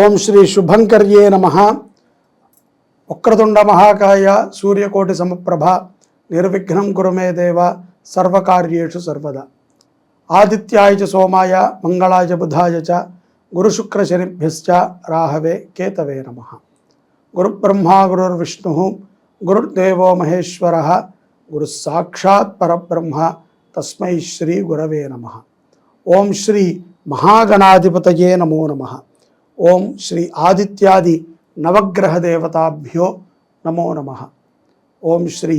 ఓం శ్రీ శుభంకర్యే నమ. వక్రతుండ మహాకాయ సూర్యకోటి సమప్రభ నిర్విఘ్నం కురుమే దేవ సర్వకార్యేషు సర్వదా. ఆదిత్యాయ చ సోమాయ మంగళాయ చ బుధాయ చ గురుశుక్రశనిభ్యశ్చ రాహవే కేతవే నమ. గురుబ్రహ్మా గురుర్విష్ణు గురుర్దేవో మహేశ్వర. గురుసాక్షాత్ పరబ్రహ్మ తస్మై శ్రీ గురవే నమ. ఓం శ్రీ మహాగణాధిపతయే నమో నమ. ఓం శ్రీ ఆదిత్యాది నవగ్రహ దేవతాభ్యో నమో నమ. ఓం శ్రీ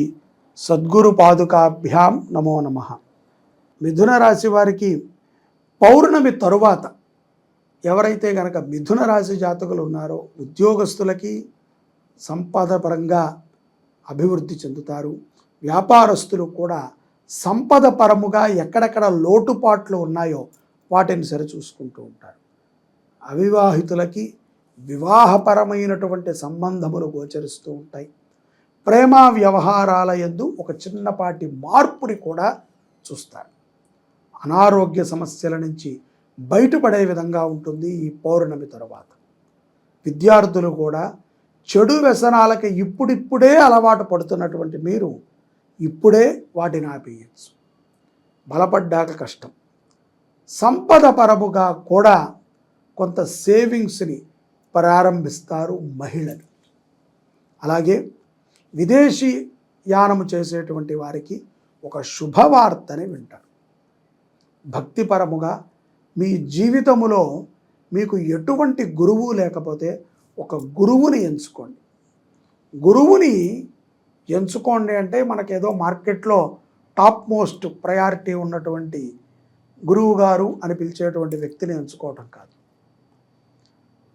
సద్గురు పాదుకాభ్యాం నమో నమ. మిథున రాశి వారికి పౌర్ణమి తరువాత ఎవరైతే గనక మిథున రాశి జాతకులు ఉన్నారో ఉద్యోగస్తులకి సంపద పరంగా అభివృద్ధి చెందుతారు. వ్యాపారస్తులు కూడా సంపద పరముగా ఎక్కడెక్కడ లోటుపాట్లు ఉన్నాయో వాటిని సరిచూసుకుంటూ ఉంటారు. అవివాహితులకి వివాహపరమైనటువంటి సంబంధములు గోచరిస్తూ ఉంటాయి. ప్రేమ వ్యవహారాల యందు ఒక చిన్నపాటి మార్పుని కూడా చూస్తారు. అనారోగ్య సమస్యల నుంచి బయటపడే విధంగా ఉంటుంది ఈ పౌర్ణమి తర్వాత. విద్యార్థులు కూడా చెడు వ్యసనాలకి ఇప్పుడిప్పుడే అలవాటు పడుతున్నటువంటి మీరు ఇప్పుడే వాటిని ఆపేయచ్చు. బలపడ్డాక కష్టం. సంపద పరముగా కూడా కొంత సేవింగ్స్ని ప్రారంభిస్తారు మహిళలు. అలాగే విదేశీ యానము చేసేటువంటి వారికి ఒక శుభవార్తని వింటారు. భక్తిపరముగా మీ జీవితములో మీకు ఎటువంటి గురువు లేకపోతే ఒక గురువుని ఎంచుకోండి. గురువుని ఎంచుకోండి అంటే మనకేదో మార్కెట్లో టాప్ మోస్ట్ ప్రయారిటీ ఉన్నటువంటి గురువు గారు అని పిలిచేటువంటి వ్యక్తిని ఎంచుకోవటం కాదు.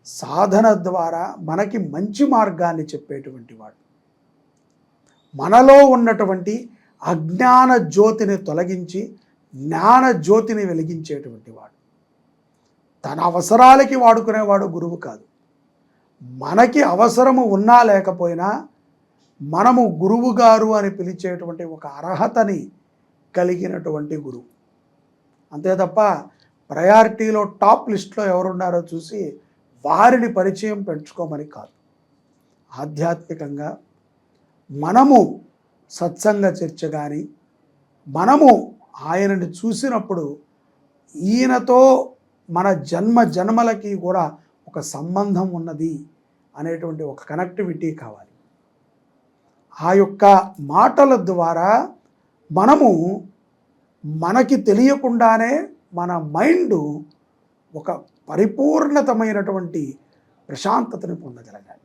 సాధన ద్వారా మనకి మంచి మార్గాన్ని చెప్పేటువంటి వాడు. మనలో ఉన్నటువంటి అజ్ఞాన జ్యోతిని తొలగించి జ్ఞాన జ్యోతిని వెలిగించేటువంటి వాడు. తన అవసరాలకి వాడుకునేవాడు గురువు కాదు. మనకి అవసరము ఉన్నా లేకపోయినా మనము గురువు గారు అని పిలిచేటువంటి ఒక అర్హతని కలిగినటువంటి గురువు. అంతే తప్ప ప్రయారిటీలో టాప్ లిస్ట్లో ఎవరున్నారో చూసి వారిని పరిచయం పెంచుకోమని కాదు. ఆధ్యాత్మికంగా మనము సత్సంగ చర్చ కానీ మనము ఆయనని చూసినప్పుడు ఈయనతో మన జన్మ జన్మలకి కూడా ఒక సంబంధం ఉన్నది అనేటువంటి ఒక కనెక్టివిటీ కావాలి. ఆ యొక్క మాటల ద్వారా మనము మనకి తెలియకుండానే మన మైండ్ ఒక పరిపూర్ణతమైనటువంటి ప్రశాంతతను పొందగలగాలి.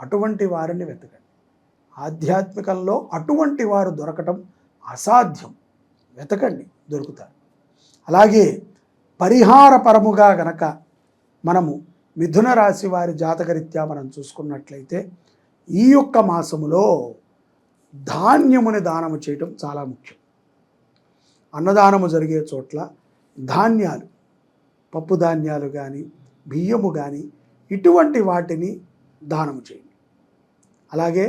అటువంటి వారిని వెతకండి. ఆధ్యాత్మికంలో అటువంటి వారు దొరకటం అసాధ్యం. వెతకండి దొరుకుతారు. అలాగే పరిహారపరముగా గనక మనము మిథున రాశి వారి జాతకరీత్యా మనం చూసుకున్నట్లయితే ఈ యొక్క మాసములో ధాన్యముని దానము చేయటం చాలా ముఖ్యం. అన్నదానము జరిగే చోట్ల ధాన్యాలు పప్పు ధాన్యాలు కానీ బియ్యము కానీ ఇటువంటి వాటిని దానము చేయండి. అలాగే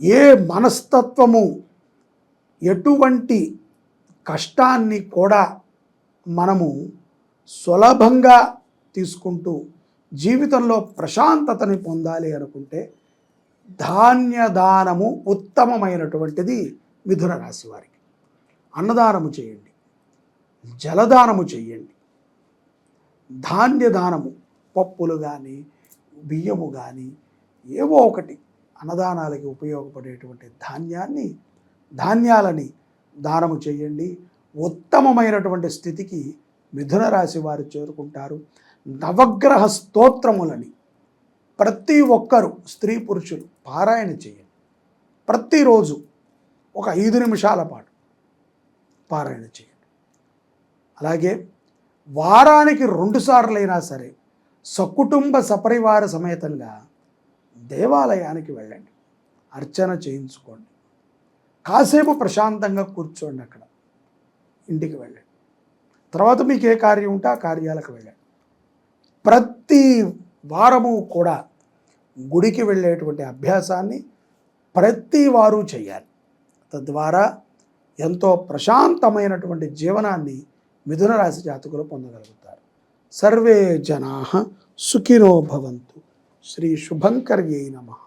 ఏ మనస్తత్వము ఎటువంటి కష్టాన్ని కూడా మనము సులభంగా తీసుకుంటూ జీవితంలో ప్రశాంతతని పొందాలి అనుకుంటే ధాన్యదానము ఉత్తమమైనటువంటిది మిథున రాశి వారికి. అన్నదానము చేయండి. జలదానము చేయండి. ధాన్యదానము పప్పులు కానీ బియ్యము కానీ ఏవో ఒకటి అన్నదానాలకి ఉపయోగపడేటువంటి ధాన్యాన్ని ధాన్యాలని దానము చేయండి. ఉత్తమమైనటువంటి స్థితికి మిథున రాశి వారు చేరుకుంటారు. నవగ్రహ స్తోత్రములని ప్రతి ఒక్కరు స్త్రీ పురుషులు పారాయణ చేయండి. ప్రతిరోజు ఒక ఐదు నిమిషాల పాటు పారాయణ చేయండి. అలాగే వారానికి రెండుసార్లైనా సరే సకుటుంబ సపరివార సమేతంగా దేవాలయానికి వెళ్ళండి. అర్చన చేయించుకోండి. కాసేపు ప్రశాంతంగా కూర్చోండి అక్కడ. ఇంటికి వెళ్ళండి. తర్వాత మీకు ఏ కార్యం ఉంటే ఆ కార్యాలకు వెళ్ళండి. ప్రతి వారము కూడా గుడికి వెళ్ళేటువంటి అభ్యాసాన్ని ప్రతి వారు చేయాలి. తద్వారా ఎంతో ప్రశాంతమైనటువంటి జీవనాన్ని మిథున రాశి జాతకులు పొందగలుగుతారు సర్వే జనా సుఖినో భవంతు శ్రీ శుభంకర్యై నమః